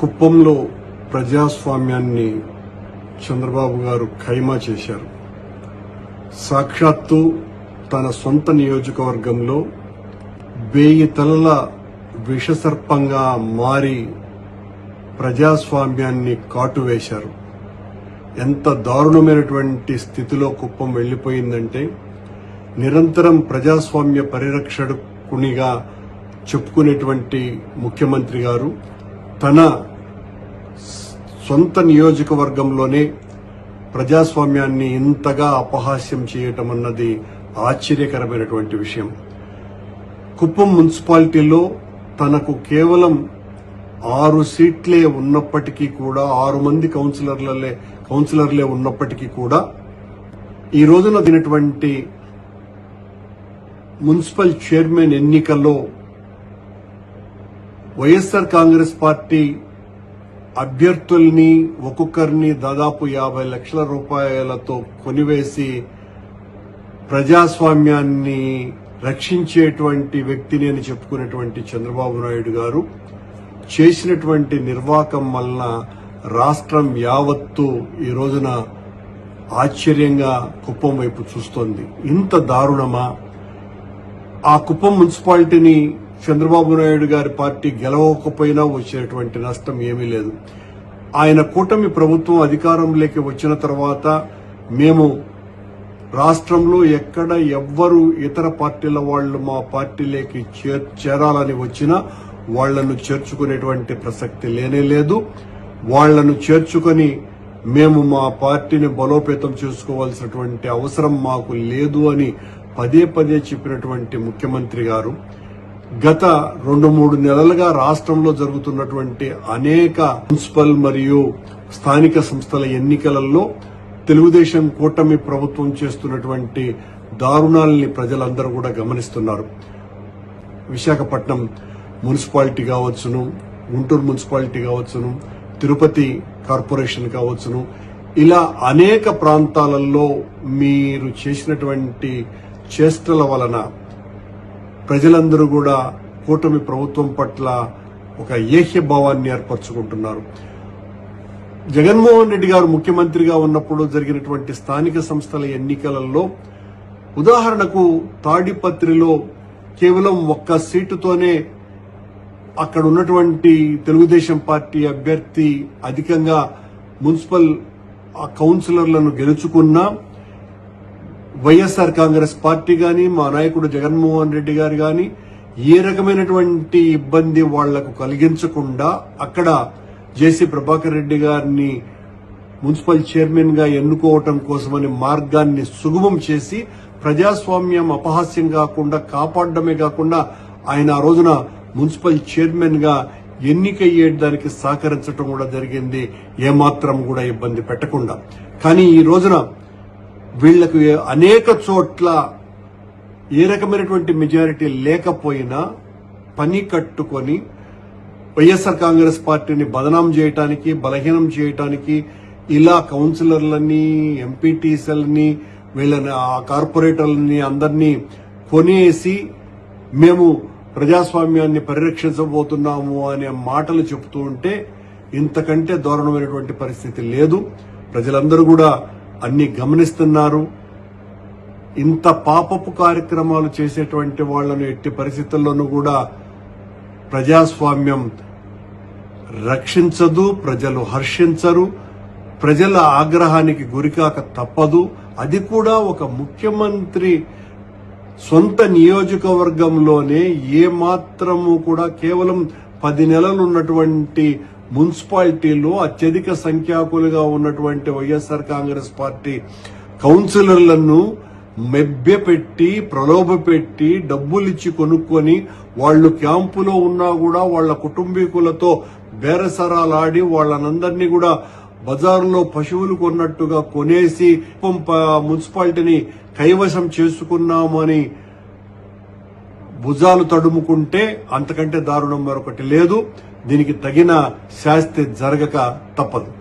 కుప్పంలో ప్రజాస్వామ్యాన్ని చంద్రబాబు గారు ఖైమా చేశారు. సాక్షాత్తు తన సొంత నియోజకవర్గంలో వేయి తలల విషసర్పంగా మారి ప్రజాస్వామ్యాన్ని కాటువేశారు. ఎంత దారుణమైనటువంటి స్థితిలో కుప్పం వెళ్ళిపోయిందంటే నిరంతరం ప్రజాస్వామ్య పరిరక్షకునిగా చెప్పుకునేటువంటి ముఖ్యమంత్రి గారు తన సొంత నియోజకవర్గంలోనే ప్రజాస్వామ్యాన్ని ఇంతగా అపహాస్యం చేయటం అన్నది ఆశ్చర్యకరమైనటువంటి విషయం. కుప్పం మున్సిపాలిటీలో తనకు కేవలం ఆరు సీట్లే ఉన్నప్పటికీ కూడా ఆరు మంది కౌన్సిలర్లలే కౌన్సిలర్లే ఉన్నప్పటికీ కూడా ఈ రోజున దినటువంటి మున్సిపల్ చైర్మన్ ఎన్నికల్లో వైఎస్ఆర్ కాంగ్రెస్ పార్టీ అభ్యర్థుల్ని ఒక్కొక్కరిని దాదాపు యాభై లక్షల రూపాయలతో కొనివేసి ప్రజాస్వామ్యాన్ని రక్షించేటువంటి వ్యక్తిని అని చెప్పుకునేటువంటి చంద్రబాబు నాయుడు గారు చేసినటువంటి నిర్వాకం వలన రాష్ట్రం యావత్తు ఈ రోజున ఆశ్చర్యంగా కుప్పం వైపు చూస్తోంది. ఇంత దారుణమా? ఆ కుప్పం మున్సిపాలిటీని చంద్రబాబు నాయుడు గారి పార్టీ గెలవకపోయినా వచ్చేటువంటి నష్టం ఏమీ లేదు. ఆయన కూటమి ప్రభుత్వం అధికారంలోకి వచ్చిన తర్వాత మేము రాష్ట్రంలో ఎక్కడ ఎవ్వరు ఇతర పార్టీల వాళ్ళు మా పార్టీలోకి చేర్- చేరాలని వచ్చినా వాళ్ళను చేర్చుకునేటువంటి ప్రసక్తి లేనే లేదు. వాళ్ళను చేర్చుకొని మేము మా పార్టీని బలోపేతం చేసుకోవాల్సినటువంటి అవసరం మాకు లేదు అని పదే పదే చెప్పినటువంటి ముఖ్యమంత్రి గారు. గత రెండు మూడు నెలలుగా రాష్ట్రంలో జరుగుతున్నటువంటి అనేక మున్సిపల్ మరియు స్థానిక సంస్థల ఎన్నికలలో తెలుగుదేశం కూటమి ప్రభుత్వం చేస్తున్నటువంటి దారుణాలని ప్రజలందరూ కూడా గమనిస్తున్నారు. విశాఖపట్నం మున్సిపాలిటీ కావచ్చును గుంటూరు మున్సిపాలిటీ కావచ్చును తిరుపతి కార్పొరేషన్ కావచ్చును. ఇలా అనేక ప్రాంతాలలో మీరు చేసినటువంటి చేష్టల వలన ప్రజలందరూ కూడా కూటమి ప్రభుత్వం పట్ల ఒక ఏహ్య భావాన్ని ఏర్పరచుకుంటున్నారు. జగన్మోహన్ రెడ్డి గారు ముఖ్యమంత్రిగా ఉన్నప్పుడు జరిగినటువంటి స్థానిక సంస్థల ఎన్నికలలో ఉదాహరణకు తాడిపత్రిలో కేవలం ఒక్క సీటుతోనే అక్కడ ఉన్నటువంటి తెలుగుదేశం పార్టీ అభ్యర్థి అధికంగా మున్సిపల్ ఆ కౌన్సిలర్లను గెలుచుకున్నా వైఎస్ఆర్ కాంగ్రెస్ పార్టీ కానీ మా నాయకుడు జగన్మోహన్ రెడ్డి గారు కానీ ఏ రకమైనటువంటి ఇబ్బంది వాళ్ళకు కలిగించకుండా అక్కడ జేసీ ప్రభాకర్ రెడ్డి గారిని మున్సిపల్ చైర్మన్గా ఎన్నుకోవటం కోసమని మార్గాన్ని సుగమం చేసి ప్రజాస్వామ్యం అపహాస్యం కాకుండా కాపాడడమే కాకుండా ఆయన ఆ రోజున మున్సిపల్ చైర్మన్గా ఎన్నికయ్యేదానికి సహకరించడం కూడా జరిగింది. ఏమాత్రం కూడా ఇబ్బంది పెట్టకుండా. కానీ ఈ రోజున వీళ్ళకు అనేక చోట్ల ఏ రకమైనటువంటి మెజారిటీ లేకపోయినా పని కట్టుకొని వైఎస్ఆర్ కాంగ్రెస్ పార్టీని బదనాం చేయటానికి బలహీనం చేయటానికి ఇలా కౌన్సిలర్లని ఎంపీటీసీలని వీళ్ళని ఆ కార్పొరేటర్లని అందరినీ కొనేసి మేము ప్రజాస్వామ్యాన్ని పరిరక్షించబోతున్నాము అనే మాటలు చెబుతూ ఉంటే ఇంతకంటే దారుణమైనటువంటి పరిస్థితి లేదు. ప్రజలందరూ కూడా అన్ని గమనిస్తున్నారు. ఇంత పాపపు కార్యక్రమాలు చేసేటువంటి వాళ్ళను ఎట్టి పరిస్థితుల్లోనూ కూడా ప్రజాస్వామ్యం రక్షించదు ప్రజలు హర్షించరు ప్రజల ఆగ్రహానికి గురికాక తప్పదు. అది కూడా ఒక ముఖ్యమంత్రి సొంత నియోజకవర్గంలోనే ఏ మాత్రము కూడా కేవలం పది నెలలు ఉన్నటువంటి మున్సిపాలిటీలో అత్యధిక సంఖ్యాకులుగా ఉన్నటువంటి వైఎస్ఆర్ కాంగ్రెస్ పార్టీ కౌన్సిలర్లను మెబ్బెపెట్టి ప్రలోభపెట్టి డబ్బులిచ్చి కొనుక్కొని వాళ్ళు క్యాంపులో ఉన్నా కూడా వాళ్ళ కుటుంబీకులతో బేరసరాలాడి వాళ్ళనందరినీ కూడా బజారులో పశువులు కొన్నట్టుగా కొనేసి మున్సిపాలిటీని కైవశం చేసుకున్నామని భుజాలు తడుముకుంటే అంతకంటే దారుణం మరొకటి లేదు. దీనికి తగిన శాస్తి జరగక తప్పదు.